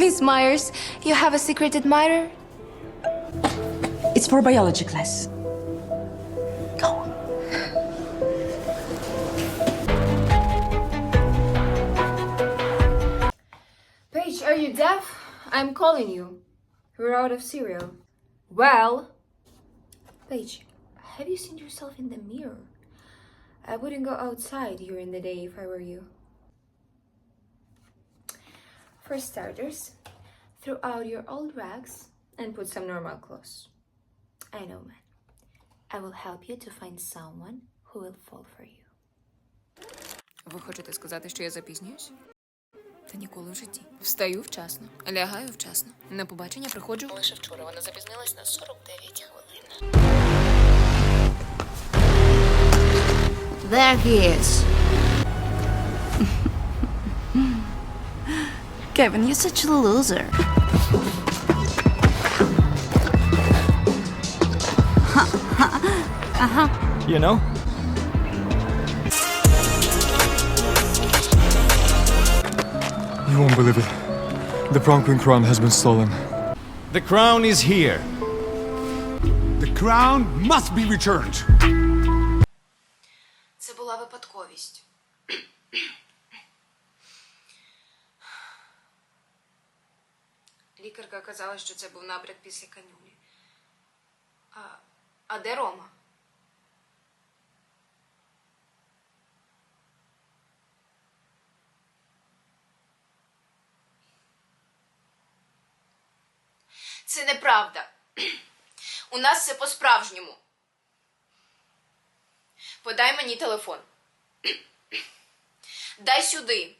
Miss Myers, you have a secret admirer? It's for biology class. Go. Paige, are you deaf? I'm calling you. We're out of cereal. Well, Paige, have you seen yourself in the mirror? I wouldn't go outside during the day if I were you. For starters, throw out your old rags and put some normal clothes. I know, man. I will help you to find someone who will fall for you. Ви хочете сказати, що я запізнююсь? Та ніколи в житті. Встаю вчасно, лягаю вчасно. На побачення приходжу. Лише вчора вона запізнилась на 49 хвилин. There he is. Kevin, you're such a loser. You know? You won't believe it. The prom queen crown has been stolen. The crown is here. The crown must be returned. Це була випадковість. Лікарка казала, що це був набряк після канюлі. А, а де Рома? Це неправда. У нас все по-справжньому. Подай мені телефон. Дай сюди.